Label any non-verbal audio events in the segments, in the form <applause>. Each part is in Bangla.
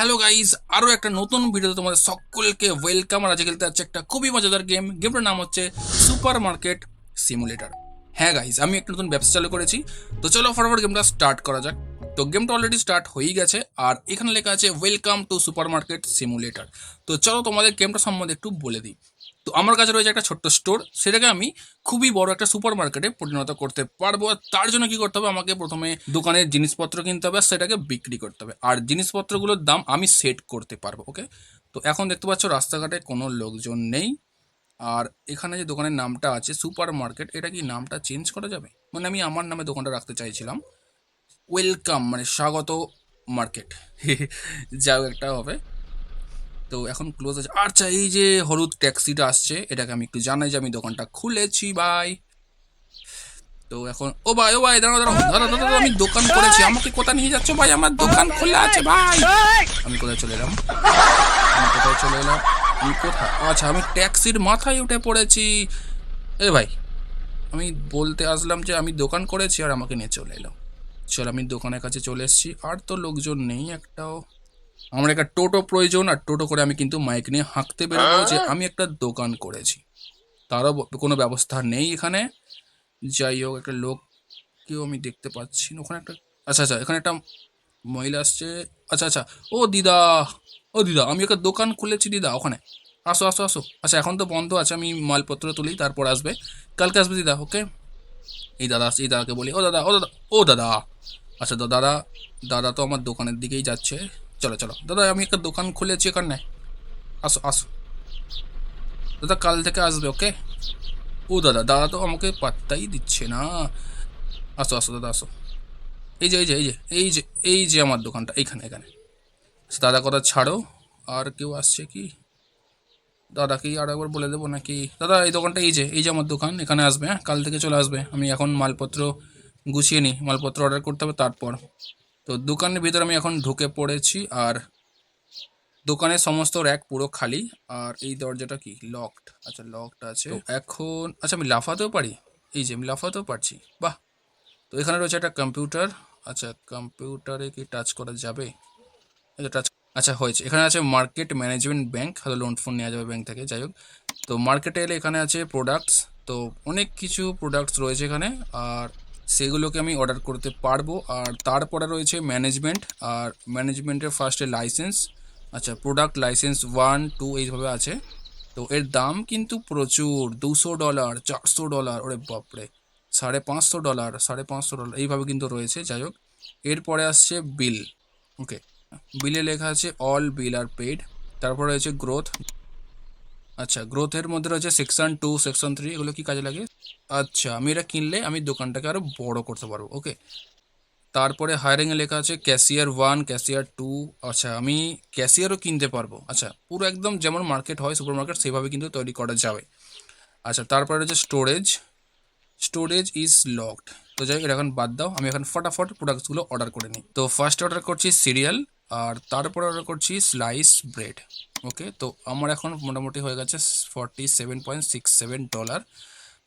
হ্যালো গাইজ আরও একটা নতুন ভিডিওতে তোমাদের সকলকে ওয়েলকাম। আর আজকে খেলতে যাচ্ছে একটা খুবই মজাদার গেম গেমটার নাম হচ্ছে সুপার মার্কেট সিমুলেটার। হ্যাঁ গাইজ আমি একটা নতুন ব্যবসা চালু করেছি। তো চলো ফটাফট গেমটা স্টার্ট করা যাক। তো গেমটা অলরেডি স্টার্ট হয়েই গেছে। আর এখানে লেখা আছে welcome to super market simulator তো চলো তোমাদের গেমটা সম্বন্ধে একটু বলে দিই। তো আমার কাছে রয়েছে একটা ছোট্ট স্টোর, সেটাকে আমি খুবই বড় একটা সুপার মার্কেটে পরিণত করতে পারব। আর তার জন্য কি করতে হবে? আমাকে প্রথমে দোকানের জিনিসপত্র কিনতে হবে, আর সেটাকে বিক্রি করতে হবে। আর জিনিসপত্রগুলোর দাম আমি সেট করতে পারব ওকে তো এখন দেখতে পাচ্ছ রাস্তাঘাটে কোনো লোকজন নেই। আর এখানে যে দোকানের নামটা আছে সুপার মার্কেট এটা কি নামটা চেঞ্জ করা যাবে? মানে আমি আমার নামে দোকানটা রাখতে চাইছিলাম। ওয়েলকাম মানে স্বাগত মার্কেট। <laughs> যাও, একটা হবে। তো এখন ক্লোজ আছে। আচ্ছা এই যে হলুদ ট্যাক্সিটা আসছে এটাকে আমি একটু জানাই যে আমি দোকানটা খুলেছি ভাই তো এখন ও ভাই ও ভাই দাঁড়া দাঁড়াও দাঁড়াও দাঁড়াও, আমি দোকান করেছি। আমাকে কোথায় নিয়ে যাচ্ছ ভাই আমার দোকান খোলা আছে ভাই আমি কোথায় চলে এলাম? আমি কোথায় চলে এলাম? আমি কোথায়? আচ্ছা আমি ট্যাক্সির মাথায় উঠে পড়েছি। এ ভাই আমি বলতে আসলাম যে আমি দোকান করেছি আর আমাকে নিয়ে চলে এলাম চল আমি দোকানের কাছে চলে এসেছি। আর তো লোকজন নেই একটাও। আমার একটা টোটো প্রয়োজন আর টোটো করে আমি কিন্তু মাইক নিয়ে হাঁকতে বেরোবো যে আমি একটা দোকান করেছি। তারও কোনো ব্যবস্থা নেই এখানে। যাই হোক একটা লোককেও আমি দেখতে পাচ্ছি না। ওখানে একটা আচ্ছা আচ্ছা এখানে একটা মহিলা আসছে। আচ্ছা আচ্ছা ও দিদা ও দিদা আমি একটা দোকান খুলেছি দিদা ওখানে। আসো আসো আসো। আচ্ছা এখন তো বন্ধ আছে আমি মালপত্র তুলি তারপর আসবে। কালকে আসবে দিদা ওকে? এই দাদা আসছে, এই দাদাকে বলি ও দাদা ও দাদা ও দাদা। আচ্ছা দাদা দাদা তো আমার দোকানের দিকেই যাচ্ছে। চলো চলো। দাদা আমি একটা দোকান খুলেছি এখানে। আসো আসো। দাদা কাল থেকে আসবে ওকে? ও দাদা দাদা তো আমাকে পাত্তাই দিচ্ছে না। আসো আসো দাদা আসো। এই যে এই যে এই যে এই যে এই যে আমার দোকানটা এইখানে এখানে। আচ্ছা, দাদা কথা ছাড়ো। আর কেউ আসছে কি? দাদাকে আর একবার বলে দেবো নাকি? দাদা এই দোকানটা এই যে এই যে আমার দোকান এখানে আসবে হ্যাঁ? কাল থেকে চলে আসবে। আমি এখন মালপত্র গুছিয়ে নিই। মালপত্র অর্ডার করতে হবে তারপর। তো দোকানের ভিতরে আমি এখন ঢুকে পড়েছি আর দোকানের সমস্ত র্যাক পুরো খালি। আর এই দরজাটা কি? লকড আচ্ছা লকড আছে। এখন আচ্ছা আমি লাফাতেও পারি? এই যে আমি লাফাতেও পারছি। বাহ! তো এখানে রয়েছে একটা কম্পিউটার আচ্ছা কম্পিউটারে কি টাচ করা যাবে? আচ্ছা টাচ আচ্ছা হয়েছে। এখানে আছে মার্কেট ম্যানেজমেন্ট ব্যাংক হয়তো লোন ফোন নেওয়া যাবে ব্যাংক থেকে যাই হোক। তো মার্কেটে এলে এখানে আছে প্রোডাক্টস তো অনেক কিছু প্রোডাক্টস রয়েছে এখানে। আর সেগুলোকে আমি অর্ডার করতে পারব। আর তারপরে রয়েছে ম্যানেজমেন্ট আর ম্যানেজমেন্টের ফার্স্টে লাইসেন্স আচ্ছা প্রোডাক্ট লাইসেন্স ওয়ান টু এইভাবে আছে। তো এর দাম কিন্তু প্রচুর। দুশো ডলার চারশো ডলার ওরে বাপরে। সাড়ে পাঁচশো ডলার সাড়ে পাঁচশো ডলার এইভাবে কিন্তু রয়েছে, যাই হোক। এরপরে আসছে বিল ওকে বিলে লেখা আছে অল বিল আর পেড তারপর রয়েছে গ্রোথ আচ্ছা গ্রোথের মধ্যে রয়েছে সেকশন টু সেকশন থ্রি এগুলো কি কাজে লাগে? আচ্ছা আমি এটা কিনলে আমি দোকানটাকে আরও বড় করতে পারব ওকে তারপরে হায়ারিংয়ে লেখা আছে ক্যাশিয়ার ওয়ান ক্যাশিয়ার টু আচ্ছা আমি ক্যাশিয়ারও কিনতে পারব আচ্ছা পুরো একদম যেমন মার্কেট হয় সুপার মার্কেট সেভাবে কিন্তু তৈরি করা যাবে। আচ্ছা তারপরে রয়েছে স্টোরেজ স্টোরেজ ইজ লকড তো যাই এটা এখন বাদ দাও, আমি এখন ফটাফট প্রোডাক্টসগুলো অর্ডার করে নিই। তো ফার্স্ট অর্ডার করছি সিরিয়াল আর তারপরে অর্ডার করছি স্লাইস ব্রেড ওকে তো আমার এখন মোটামুটি হয়ে গেছে forty seven point six seven dollar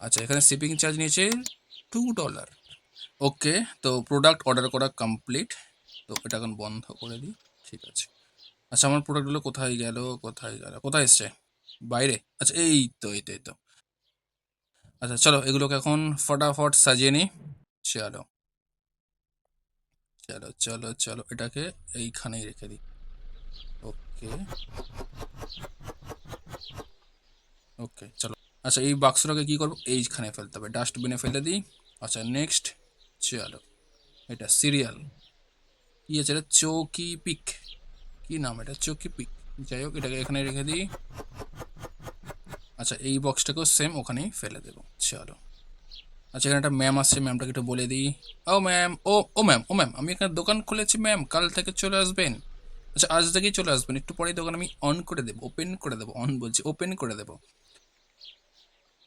আচ্ছা এখানে শিপিং চার্জ নিয়েছে টু ডলার ওকে তো প্রোডাক্ট অর্ডার করা কমপ্লিট তো এটা এখন বন্ধ করে দিই, ঠিক আছে। আচ্ছা আমার প্রোডাক্টগুলো কোথায় গেল কোথায় গেল, কোথায় এসছে? বাইরে। আচ্ছা এই তো এই তো এই তো। আচ্ছা চলো, এগুলোকে এখন ফটাফট সাজিয়ে নিই। চলো চলো চলো চলো, এটাকে এইখানেই রেখে দিই। ওকে। চলো। আচ্ছা এই বাক্সটাকে কি করব? এইখানে ফেলতে হবে, ডাস্টবিনে ফেলে দিই। আচ্ছা নেক্সট চলো এটা সিরিয়াল। কি আছে এটা চৌকি পিক। কি নাম এটা? চৌকি পিক। যাই হোক, এটাকে এখানে রেখে দিই। আচ্ছা এই বক্সটাকেও সেম ওখানেই ফেলে দেবো চলো আচ্ছা এখানে একটা ম্যাম আসছে, ম্যামটাকে একটু বলে দিই। ও ম্যাম, ও ও ম্যাম ও ম্যাম, আমি এখানে দোকান খুলেছি, ম্যাম, কাল থেকে চলে আসবেন। আচ্ছা আজ থেকেই চলে আসবেন একটু পরেই দোকান আমি অন করে দেবো ওপেন করে দেবো অন বলছি ওপেন করে দেবো।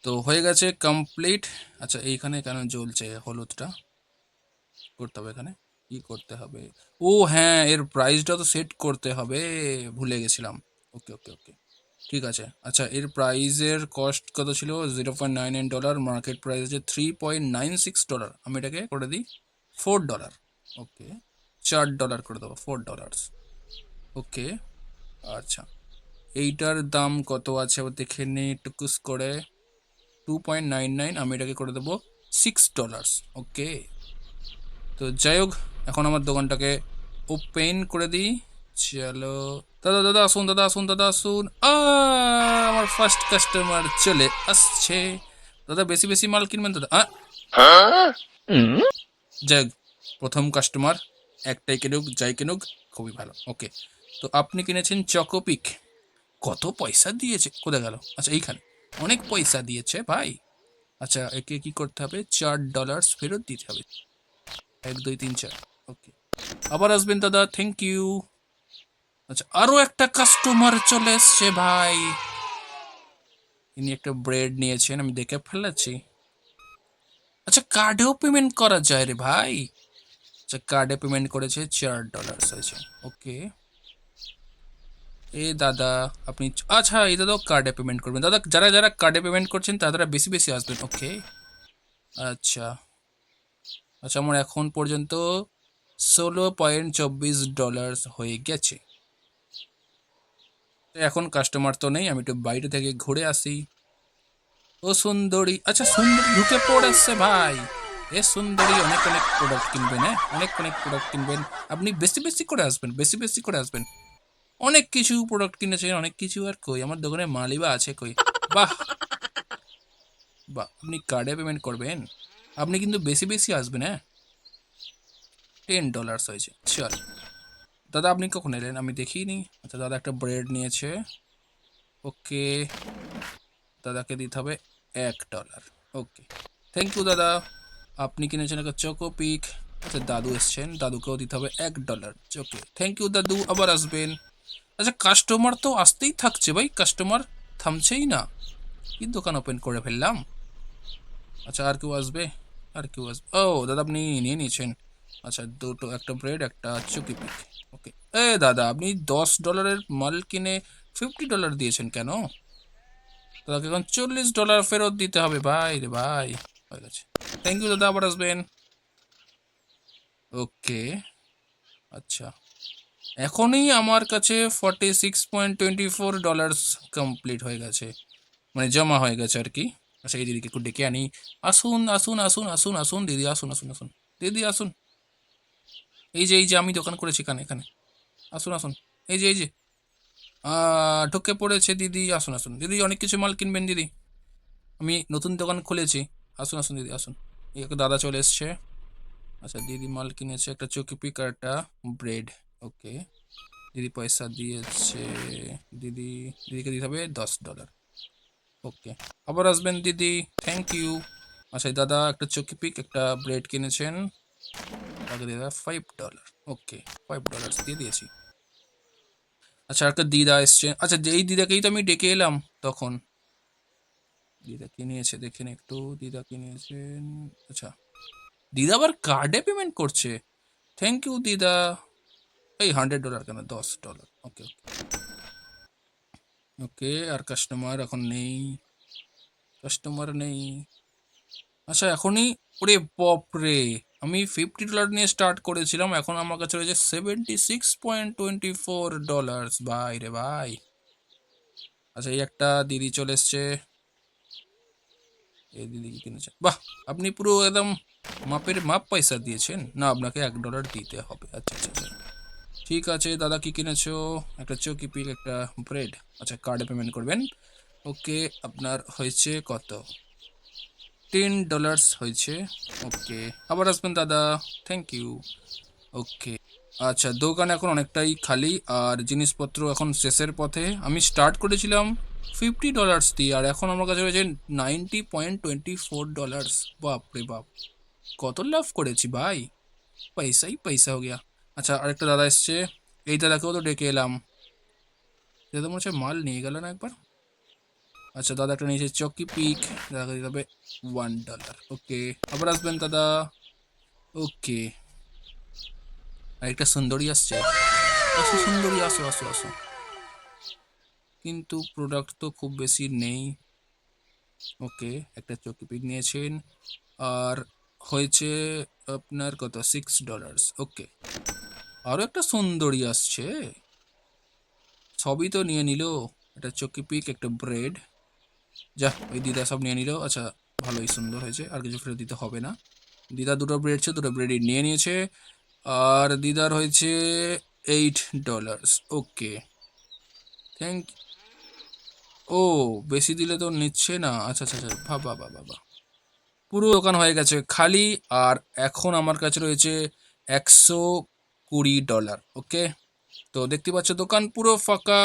তো হয়ে গেছে কমপ্লিট আচ্ছা এইখানে কেন জ্বলছে হলুদটা? করতে হবে এখানে। কি করতে হবে? ও হ্যাঁ এর প্রাইসটা তো সেট করতে হবে। ভুলে গেছিলাম। ওকে ওকে ওকে ঠিক আছে। আচ্ছা এর প্রাইসের কস্ট কত ছিল? Zero point nine nine dollar market price আছে three point nine six dollar আমি এটাকে করে দিই ফোর ডলার ওকে চার ডলার করে দেবো ফোর ডলার্স ওকে আচ্ছা। এইটার দাম কত আছে? দেখে নিই টুকুস করে। টু পয়েন্ট নাইন নাইন আমি এটাকে করে দেবো সিক্স ডলার্স ওকে। তো যাই হোক এখন আমার দোকানটাকে ওপেন করে দিই। চলো। দাদা দাদা আসুন দাদা আসুন দাদা আসুন। আমার ফার্স্ট কাস্টমার চলে আসছে। দাদা বেশি বেশি মাল কিনবেন দাদা? আ, যাই হোক, প্রথম কাস্টমার একটাই কিনুক যাই কিনুক খুবই ভালো ওকে। তো আপনি কিনেছেন চকোপিক কত পয়সা দিয়েছে? কোথায় গেল? আচ্ছা এইখানে। অনেক পয়সা দিয়েছে ভাই। আচ্ছা একে কি করতে হবে? চার ডলার্স ফেরত দিতে হবে। এক, দুই, তিন, চার। ওকে আবার আসবেন দাদা থ্যাংক ইউ আচ্ছা আরও একটা কাস্টমার চলে এসছে ভাই। ইনি একটা ব্রেড নিয়েছেন, আমি দেখে ফেলেছি। আচ্ছা কার্ডেও পেমেন্ট করা যায় রে ভাই। আচ্ছা কার্ডে পেমেন্ট করেছে, চার ডলার হয়েছে। ওকে এ দাদা, আপনি আচ্ছা এই দাদাও কার্ডে পেমেন্ট করবেন। দাদা, যারা যারা কার্ডে পেমেন্ট করছেন, তারা বেশি বেশি আসবেন ওকে আচ্ছা। আচ্ছা আমার এখন পর্যন্ত ষোলো পয়েন্ট চব্বিশ ডলার হয়ে গেছে। এখন কাস্টমার তো নেই, আমি একটু বাইরে থেকে ঘুরে আসি। ও সুন্দরী আচ্ছা সুন্দরী ঢুকে পড়েছে ভাই। এ সুন্দরী, অনেক অনেক প্রোডাক্ট কিনবেন হ্যাঁ? অনেক অনেক প্রোডাক্ট কিনবেন। আপনি বেশি বেশি করে আসবেন, বেশি বেশি করে আসবেন। অনেক কিছু প্রোডাক্ট কিনেছেন অনেক কিছু আর কই, আমার দোকানে মালই বা আছে কই। বাহ! বাহ, আপনি কার্ডে পেমেন্ট করবেন? আপনি কিন্তু বেশি বেশি আসবেন হ্যাঁ? টেন ডলার্স হয়েছে। চল। দাদা, আপনি কখন এলেন? আমি দেখিনি আচ্ছা দাদা একটা ব্রেড নিয়েছে। ওকে দাদাকে দিতে হবে এক ডলার ওকে থ্যাংক ইউ দাদা। আপনি কিনেছেন একটা চকো পিক আচ্ছা দাদু এসছেন। দাদুকেও দিতে হবে এক ডলার ওকে থ্যাংক ইউ দাদু। আবার আসবেন। আচ্ছা কাস্টমার তো আসতেই থাকছে ভাই কাস্টমার থামছেই না। কি দোকান ওপেন করে ফেললাম? আচ্ছা আর কেউ আসবে? আর কেউ আসবে ও, দাদা আপনি নিয়ে নিয়েছেন। আচ্ছা দুটো, একটা ব্রেড একটা চুকি পিক ওকে এ, দাদা, আপনি দশ ডলারের মাল কিনে ফিফটি ডলার দিয়েছেন কেন? দাদাকে এখন চল্লিশ ডলার ফেরত দিতে হবে। ভাই রে ভাই, হয়ে গেছে। থ্যাংক ইউ দাদা, আবার আসবেন। ওকে আচ্ছা। এখনই আমার কাছে forty six point twenty four dollars complete হয়ে গেছে। মানে জমা হয়ে গেছে আর কি। আচ্ছা এই দিদিকে একটু ডেকে আনি। আসুন আসুন আসুন আসুন আসুন, দিদি, আসুন আসুন আসুন। দিদি, আসুন। এই যে এই যে, আমি দোকান করেছি এখানে এখানে। আসুন আসুন। এই যে এই যে। ঢুকে পড়েছে দিদি। আসুন আসুন। দিদি, অনেক কিছু মাল কিনবেন, দিদি। আমি নতুন দোকান খুলেছি। আসুন আসুন, দিদি, আসুন। একটা দাদা চলে এসছে। আচ্ছা দিদি মাল কিনেছে একটা চকি পিকারটা, ব্রেড। ওকে। দিদি পয়সা দিয়েছে। দিদি, দিদিকে দিতে হবে দশ ডলার ওকে। আবার আসবেন দিদি। থ্যাংক ইউ আচ্ছা দাদা একটা চকি পিক, একটা ব্রেড কিনেছেন। তাকে দিয়ে five dollar okay five dollar দিয়ে দিয়েছি। আচ্ছা একটা দিদা এসছে। আচ্ছা এই দিদাকেই তো আমি ডেকে এলাম তখন। দিদা কি নিয়েছে দেখেন একটু। দিদা কি নিয়েছেন আচ্ছা। দিদা আবার কার্ডে পেমেন্ট করছে। থ্যাংক ইউ দিদা। এই হান্ড্রেড ডলার কেন? দশ ডলার ওকে ওকে ওকে আর কাস্টমার এখন নেই। কাস্টমার নেই। আচ্ছা এখনই ওরে বাপরে! আমি ফিফটি ডলার নিয়ে স্টার্ট করেছিলাম, এখন আমার কাছে রয়েছে seventy six point twenty four dollars ভাই রে ভাই। আচ্ছা এই একটা দিদি চলে এসছে। এই দিদি কি কিনেছে? বাহ, আপনি পুরো একদম মাপের মাপ পয়সা দিয়েছেন। না, আপনাকে এক ডলার দিতে হবে। আচ্ছা আচ্ছা আচ্ছা। ঠিক আছে, দাদা কি কিনেছো? একটা চৌকি পিক একটা ব্রেড আচ্ছা কার্ডে পেমেন্ট করবেন। ওকে, আপনার হয়েছে কত? টেন ডলার্স হয়েছে। ওকে, আবার আসবেন, দাদা। থ্যাংক ইউ ওকে আচ্ছা দোকান এখন অনেকটাই খালি। আর জিনিসপত্র এখন শেষের পথে। আমি স্টার্ট করেছিলাম ফিফটি ডলার্স দিয়ে, আর এখন আমার কাছে রয়েছে ninety point twenty four dollars বাপ রে বাপ। কত লাভ করেছি ভাই? পয়সাই পয়সা হয়ে গিয়া আচ্ছা আরেকটা দাদা এসছে। এই দাদাকেও তো ডেকে এলাম। দাদা মনে হচ্ছে মাল নিয়ে গেল না একবার? আচ্ছা দাদা একটা নিয়েছে চকি পিক। দাদাকে দিতে হবে ওয়ান ডলার ওকে আবার আসবেন দাদা। ওকে আরেকটা সুন্দরী আসছে। আসো সুন্দরী, আসো আসো আসো। কিন্তু প্রোডাক্ট তো খুব বেশি নেই। ওকে একটা চকি পিক নিয়েছেন। আর হয়েছে আপনার কত? সিক্স ডলার্স ওকে আরও একটা সুন্দরী আসছে। সবই তো নিয়ে নিল, একটা চকি পিক, একটা ব্রেড। যা ওই দিদা সব নিয়ে নিল। আচ্ছা ভালোই সুন্দর হয়েছে, আর কিছু ফেরত দিতে হবে না। দিদা দুটো ব্রেড ছিল দুটো ব্রেডই নিয়ে নিয়েছে। আর দিদার হয়েছে eight dollars okay thank you, বেশি দিলে তো নিচ্ছে না। আচ্ছা আচ্ছা আচ্ছা বাবা বাবা বাবা পুরো দোকান হয়ে গেছে খালি, আর এখন আমার কাছে রয়েছে একশো কুড়ি ডলার, ওকে? তো দেখতে পাচ্ছ দোকান পুরো ফাঁকা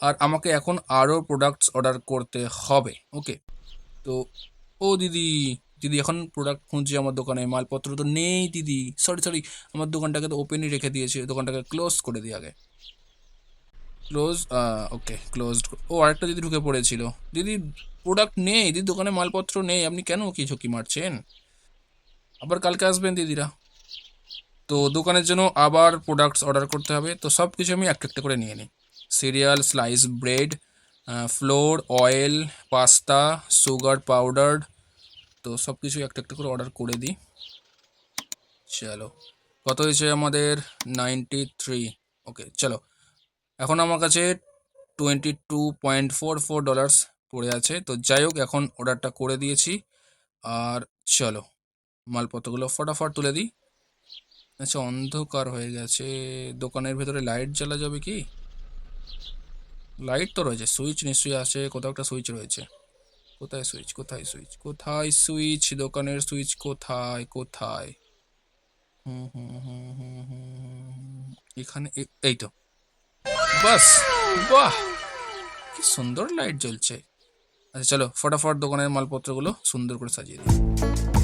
আর আমাকে এখন আরও প্রোডাক্টস অর্ডার করতে হবে, ওকে? তো, ও দিদি দিদি এখন প্রোডাক্ট খুঁজছে আমার দোকানে, মালপত্র তো নেই দিদি সরি সরি আমার দোকানটাকে তো ওপেনই রেখে দিয়েছে, দোকানটাকে ক্লোজ করে দিই আগে। ক্লোজ ওকে ক্লোজড ও আরেকটা দিদি ঢুকে পড়েছিল। দিদি প্রোডাক্ট নেই, দিদি দোকানে মালপত্র নেই, আপনি কেন কি ঝুঁকি মারছেন? আবার কালকে আসবেন দিদিরা। তো দোকানের জন্য আবার প্রোডাক্টস অর্ডার করতে হবে। তো সব কিছু আমি একটা একটা করে নিয়ে নিই। Cereal slice bread flour oil pasta sugar powder তো সব কিছু একটা একটা করে অর্ডার করে দিই। চলো, কত হয়েছে আমাদের? নাইনটি থ্রি ওকে চলো। এখন আমার কাছে twenty two point four four dollars পড়ে আছে। তো যাই হোক, এখন অর্ডারটা করে দিয়েছি। আর চলো, মালপত্রগুলো ফটাফট তুলে দিই। আচ্ছা অন্ধকার হয়ে গেছে। দোকানের ভেতরে লাইট জ্বালা যাবে কি? লাইট তো রয়েছে সুইচ নিশ্চয়ই আছে, কোথাও একটা সুইচ রয়েছে। কোথায় সুইচ কোথায় সুইচ কোথায় সুইচ দোকানের সুইচ কোথায়? কোথায়? হুম হুম হুম হুম হুম। এখানে এই তো। বাস, বাহ! কি সুন্দর লাইট জ্বলছে। আচ্ছা চলো, ফটাফট দোকানের মালপত্রগুলো সুন্দর করে সাজিয়ে দিই।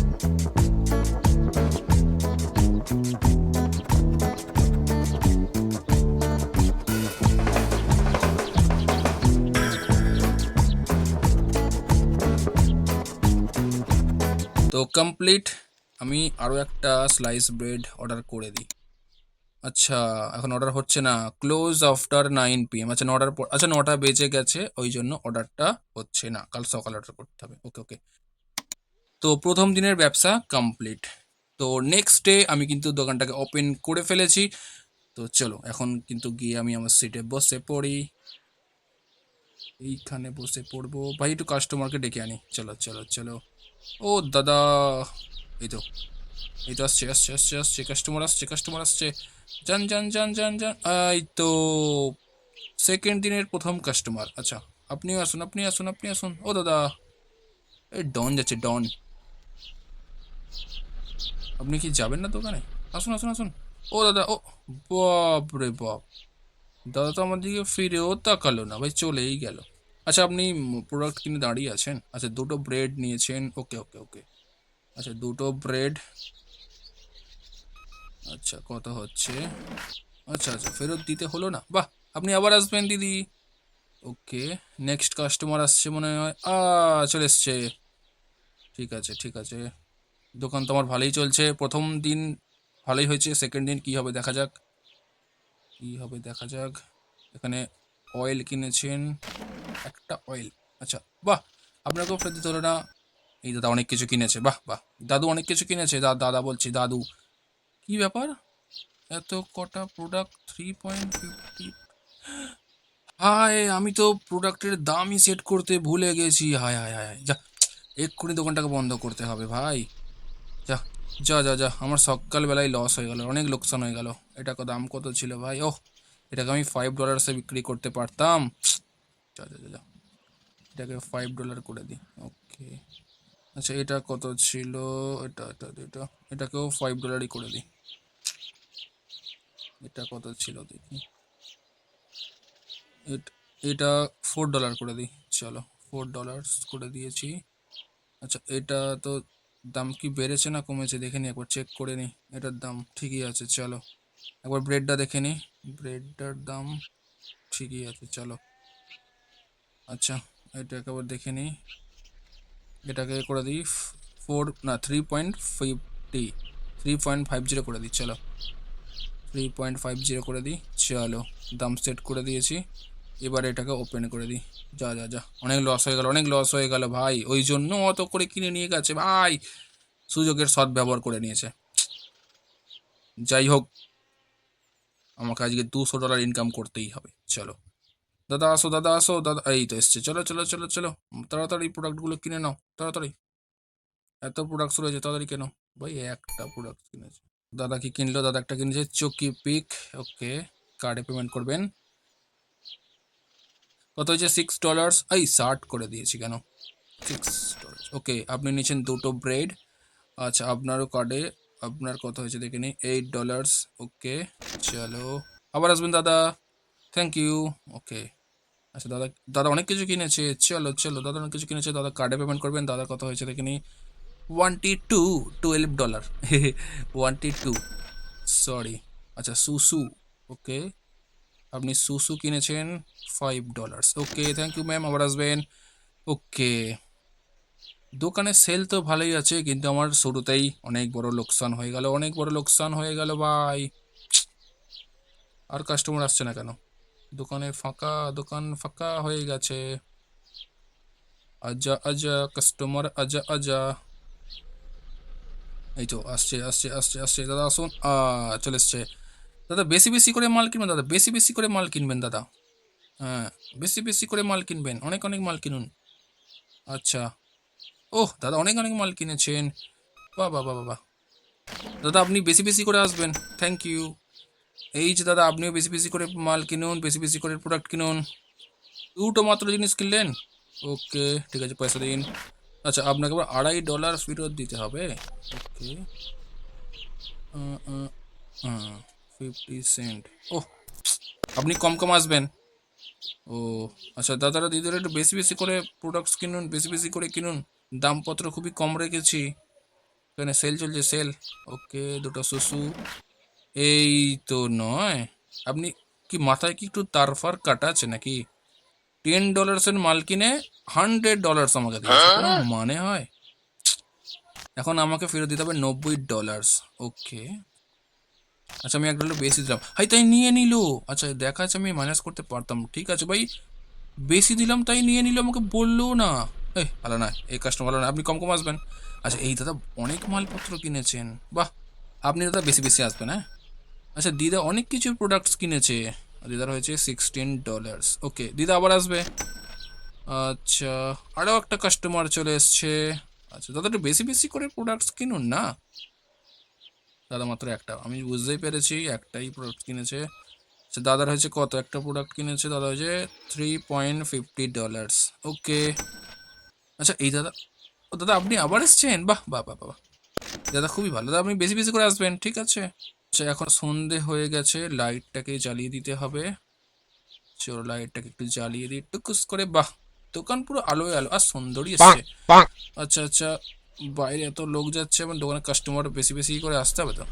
তো কমপ্লিট আমি আরও একটা স্লাইস ব্রেড অর্ডার করে দিই। আচ্ছা এখন অর্ডার হচ্ছে না close after nine P M আচ্ছা নটার পর আচ্ছা নটা বেজে গেছে, ওই জন্য অর্ডারটা হচ্ছে না, কাল সকালে অর্ডার করতে হবে ওকে ওকে তো প্রথম দিনের ব্যবসা কমপ্লিট তো নেক্সট ডে আমি কিন্তু দোকানটাকে ওপেন করে ফেলেছি। তো চলো, এখন কিন্তু গিয়ে আমি আমার সিটে বসে পড়ি। এইখানে বসে পড়ব। ভাই, একটু কাস্টমারকে ডেকে আনি। চলো চলো চলো। ও দাদা, এই তো এই তো আসছে আসছে আসছে আসছে কাস্টমার আসছে কাস্টমার আসছে। যান যান যান যান যান, এই তো সেকেন্ড দিনের প্রথম কাস্টমার আচ্ছা আপনিও আসুন, আপনি আসুন আপনি আসুন। ও দাদা, এই ডন যাচ্ছে ডন আপনি কি যাবেন না দোকানে? আসুন আসুন আসুন। ও দাদা, ও বাপ রে বাপ। দাদা তো আমার দিকে ফিরেও তাকালো না, ভাই চলেই গেল। আচ্ছা আপনি প্রোডাক্ট কিনে দাঁড়িয়ে আছেন? আচ্ছা দুটো ব্রেড নিয়েছেন। ওকে ওকে ওকে আচ্ছা দুটো ব্রেড আচ্ছা কত হচ্ছে? আচ্ছা আচ্ছা ফেরত দিতে হলো না। বাহ, আপনি আবার আসবেন দিদি। ওকে নেক্সট কাস্টমার আসছে মনে হয়। আ, চলে এসছে। ঠিক আছে ঠিক আছে। দোকান তো আমার ভালোই চলছে। প্রথম দিন ভালোই হয়েছে সেকেন্ড দিন কী হবে দেখা যাক। কী হবে দেখা যাক। এখানে অয়েল কিনেছেন। একটা অয়েল আচ্ছা বাহ, আপনাকেও ফেরত দিতে হলো না? এই দাদা অনেক কিছু কিনেছে, বাহ বাহ। দাদু অনেক কিছু কিনেছে দাদা বলছি, দাদু। কি ব্যাপার? এত কটা প্রোডাক্ট থ্রি পয়েন্ট ফিফটি হায়, আমি তো প্রোডাক্টের দামই সেট করতে ভুলে গেছি। হায় হায় হায় যা, এক্ষুনি দোকানটাকে বন্ধ করতে হবে, ভাই। যা যা যা যা, আমার সকালবেলায় লস হয়ে গেল, অনেক লোকসান হয়ে গেল। এটা দাম কত ছিল, ভাই? ওহ, এটাকে আমি ফাইভ ডলার্সে বিক্রি করতে পারতাম। যা যা যা এটাকে ফাইভ ডলার করে দিই। ওকে আচ্ছা এটা কত ছিল? এটা এটা এটা, এটাকেও ফাইভ ডলারই করে দিই। এটা কত ছিল দেখি। এট- ফোর ডলার করে দিই। চলো ফোর ডলার্স করে দিয়েছি। আচ্ছা এটা তো দাম কি বেড়েছে না কমেছে দেখে নি একবার চেক করে নিই। এটার দাম ঠিকই আছে, চলো। একবার ব্রেডটা দেখে নিই। ব্রেডটার দাম ঠিকই আছে, চলো। আচ্ছা এটাকে আবার দেখে নিই। এটাকে করে দিই ফোর, না three point fifty three point five zero করে দিই, চলো। থ্রি পয়েন্ট ফাইভ জিরো করে দিই, চলো। দাম সেট করে দিয়েছি। এবার এটাকে ওপেন করে দিই। যা যা যা। অনেক লস হয়ে গেল, অনেক লস হয়ে গেল ভাই। ওই জন্য অত করে কিনে নিয়ে গেছে ভাই। সুযোগের সৎ ব্যবহার করে নিয়েছে। যাই হোক, আমাকে আজকে দুশো ডলার ইনকাম করতেই হবে, চলো। দাদা আসো দাদা আসো দাদা এই তো এসছে। চলো চলো চলো চলো। তাড়াতাড়ি প্রোডাক্টগুলো কিনে নাও, তাড়াতাড়ি। এত প্রোডাক্টস রয়েছে তাড়াতাড়ি কেন? ভাই, একটা প্রোডাক্ট কিনেছে। দাদা কি কিনলো? দাদা একটা কিনেছে চকি পিক। ওকে কার্ডে পেমেন্ট করবেন। কত হয়েছে? সিক্স ডলার্স এই, ষাট করে দিয়েছি কেন? সিক্স ডলার্স ওকে, আপনি নিয়েছেন দুটো ব্রেড আচ্ছা আপনারও কার্ডে আপনার কত হয়েছে দেখে নিই। এইট ডলার্স ওকে, চলো। আবার আসবেন, দাদা। Thank you okay. আচ্ছা দাদা দাদা অনেক কিছু কিনেছে, চলো চলো, দাদা অনেক কিছু কিনেছে, দাদা কার্ডে পেমেন্ট করবেন, দাদা কত হয়েছে দেখে নিই। Twenty two twelve dollar twenty two sorry আচ্ছা সুসু ওকে আপনি সুসু কিনেছেন five dollars okay thank you ma'am আবার আসবেন ওকে দোকানে সেল তো ভালোই আছে, কিন্তু আমার শুরুতেই অনেক বড় লোকসান হয়ে গেল, অনেক বড় লোকসান হয়ে গেল, ভাই, আর কাস্টমার আসছে না কেন? দোকানে ফাঁকা দোকান ফাঁকা হয়ে গেছে। আজা আজা কাস্টমার আজা আজা। এই তো আসছে আসছে আসছে আসছে। দাদা আসুন। চলে এসছে। দাদা বেশি বেশি করে মাল কিনবেন দাদা। বেশি বেশি করে মাল কিনবেন দাদা। হ্যাঁ বেশি বেশি করে মাল কিনবেন। অনেক অনেক মাল কিনুন। আচ্ছা। ওহ দাদা অনেক অনেক মাল কিনেছেন। বাহ বাহ বাহ, বাহ দাদা আপনি বেশি বেশি করে আসবেন। থ্যাংক ইউ এই যে দাদা, আপনিও বেশি বেশি করে মাল কিনুন, বেশি বেশি করে প্রোডাক্ট কিনুন। দুটো মাত্র জিনিস কিনলেন? ওকে, ঠিক আছে, পয়সা দিন। আচ্ছা আপনাকে আবার আড়াই ডলার ফেরত দিতে হবে। ওকে। ফিফটি সেন্ট ও আপনি কম কম আসবেন। ও আচ্ছা দাদারা দিদিরা একটু বেশি বেশি করে প্রোডাক্টস কিনুন, বেশি বেশি করে কিনুন। দামপত্র খুবই কম রেখেছি। এখানে সেল চলছে সেল ওকে, দুটো শুশু এই তো নয়। আপনি কি মাথায় কি একটু তারফার কাটা আছে নাকি? টেন ডলার্সের মাল কিনে হান্ড্রেড ডলার্স আমাকে দিয়েছে। মানে হয়? এখন আমাকে ফেরত দিতে হবে নব্বই ডলার্স ওকে আচ্ছা আমি এক ডলার বেশি দিলাম। হাই তাই নিয়ে নিল। আচ্ছা দেখা আছে আমি মাইনাস করতে পারতাম। ঠিক আছে ভাই। বেশি দিলাম তাই নিয়ে নিল। আমাকে বলল না। এই ভালো না। এই কাস্টমার ভালো না। আপনি কম কম আসবেন। আচ্ছা এই দাদা অনেক মালপত্র কিনেছেন। বাহ! আপনি দাদা বেশি বেশি আসবেন হ্যাঁ? আচ্ছা দিদা অনেক কিছু প্রোডাক্টস কিনেছে। দিদার হয়েছে সিক্সটিন ডলার্স ওকে দিদা আবার আসবে। আচ্ছা আরও একটা কাস্টমার চলে এসছে। আচ্ছা দাদা একটু বেশি বেশি করে প্রোডাক্টস কিনুন না? দাদা মাত্র একটা। আমি বুঝতেই পেরেছি, একটাই প্রোডাক্ট কিনেছে। আচ্ছা দাদার হয়েছে কত? একটা প্রোডাক্ট কিনেছে দাদা হয়েছে three point fifty dollars okay আচ্ছা এই দাদা, ও দাদা আপনি আবার এসছেন? বাহ বাহ বাহ বাহ। দাদা খুবই ভালো। দাদা আপনি বেশি বেশি করে আসবেন, ঠিক আছে? আচ্ছা এখন সন্ধে হয়ে গেছে লাইটটাকে জ্বালিয়ে দিতে হবে। চলো লাইটটাকে একটু জ্বালিয়ে দিই। টুকুস করে বাহ দোকান পুরো আলোয় আলো আর সুন্দরই এসছে। আচ্ছা আচ্ছা বাইরে এত লোক যাচ্ছে এবং দোকানে কাস্টমার বেশি বেশি করে আসতে হবে তো?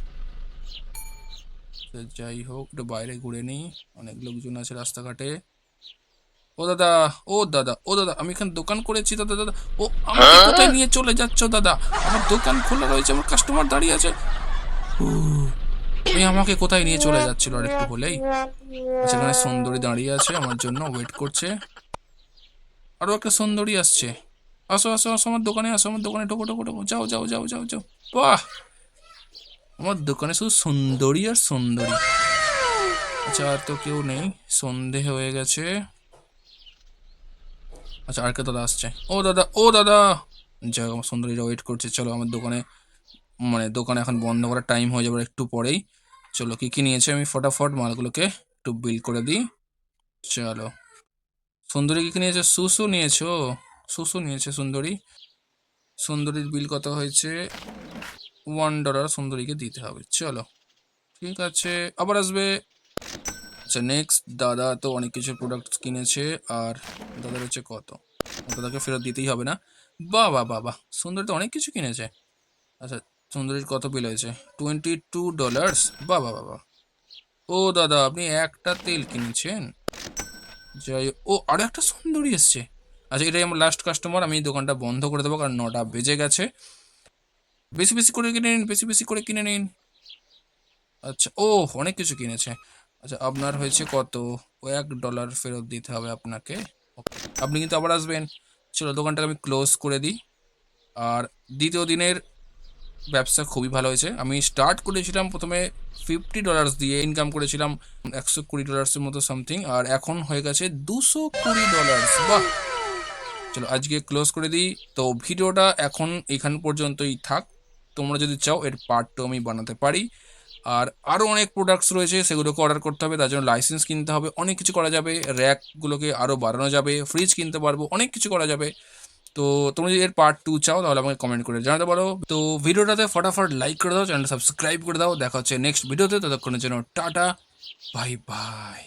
যাই হোক একটু বাইরে ঘুরে নিই। অনেক লোকজন আছে রাস্তাঘাটে। ও দাদা ও দাদা ও দাদা আমি এখানে দোকান করেছি দাদা দাদা। ও আমাকে কোথায় নিয়ে চলে যাচ্ছ দাদা? আমার দোকান খোলা রয়েছে আমার কাস্টমার দাঁড়িয়ে আছে। ও, এই আমাকে কোথায় নিয়ে চলে যাচ্ছিল আর একটু বলেই? আচ্ছা সুন্দরী দাঁড়িয়ে আছে আমার জন্য ওয়েট করছে। আরও একটা সুন্দরী আসছে। আসো আসো আসো আমার দোকানে, আসো আমার দোকানে, ঢোকো ঢোকো ঢোকো। যাও যাও যাও যাও যাও। বাহ! আমার দোকানে শুধু সুন্দরী আর সুন্দরী। আচ্ছা আর তো কেউ নেই। সন্ধে হয়ে গেছে। আচ্ছা আর কে দাদা আসছে। ও দাদা ও দাদা! যাই আমার সুন্দরীরা ওয়েট করছে। চলো, আমার দোকানে মানে দোকানে এখন বন্ধ করার টাইম হয়ে যাবে একটু পরেই। চলো কি কি নিয়েছে আমি ফটাফট? মালগুলোকে একটু বিল করে দিই। চলো। সুন্দরী কি কি নিয়েছে? সুসু নিয়েছো? সুসু নিয়েছে সুন্দরী। সুন্দরীর বিল কত হয়েছে? ওয়ান ডলার সুন্দরীকে দিতে হবে। চলো। ঠিক আছে। আবার আসবে। আচ্ছা নেক্সট দাদা তো অনেক কিছু প্রোডাক্ট কিনেছে। আর দাদার হচ্ছে কত? দাদাকে ফেরত দিতেই হবে না। বাহ বাহ। সুন্দরী তো অনেক কিছু কিনেছে। আচ্ছা সুন্দরীর কত বিল হয়েছে? টোয়েন্টি টু ডলার্স বাহ বাহ ও দাদা, আপনি একটা তেল কিনেছেন? যাই ও আরও একটা সুন্দরী এসছে। আচ্ছা এটাই আমার লাস্ট কাস্টমার আমি দোকানটা বন্ধ করে দেবো, কারণ নটা বেজে গেছে। বেশি বেশি করে কিনে নিন, বেশি বেশি করে কিনে নিন। আচ্ছা ও, অনেক কিছু কিনেছে। আচ্ছা আপনার হয়েছে কত? ও এক ডলার ফেরত দিতে হবে আপনাকে। আপনি কিন্তু আবার আসবেন। চলো, দোকানটাকে আমি ক্লোজ করে দিই। আর দ্বিতীয় দিনের ব্যবসা খুবই ভালো হয়েছে। আমি স্টার্ট করেছিলাম প্রথমে ফিফটি ডলার্স দিয়ে ইনকাম করেছিলাম একশো কুড়ি ডলার্সের মতো সামথিং আর এখন হয়ে গেছে দুশো কুড়ি ডলার্স বাহ! চলো আজকে ক্লোজ করে দিই। তো ভিডিওটা এখন এখান পর্যন্তই থাক। তোমরা যদি চাও, এর পার্ট টু আমি বানাতে পারি। আর আরও অনেক প্রোডাক্টস রয়েছে, সেগুলোকে অর্ডার করতে হবে। তার জন্য লাইসেন্স কিনতে হবে। অনেক কিছু করা যাবে। র্যাকগুলোকে আরও বাড়ানো যাবে। ফ্রিজ কিনতে পারব। অনেক কিছু করা যাবে। তো তোমরা যদি এর পার্ট টু চাও, তাহলে আমাকে কমেন্ট করে জানাতে পারো। তো ভিডিওটাতে ফটাফট লাইক করে দাও চ্যানেল সাবস্ক্রাইব করে দাও। দেখা হচ্ছে নেক্সট ভিডিওতে ততক্ষণের জন্য টাটা বাই বাই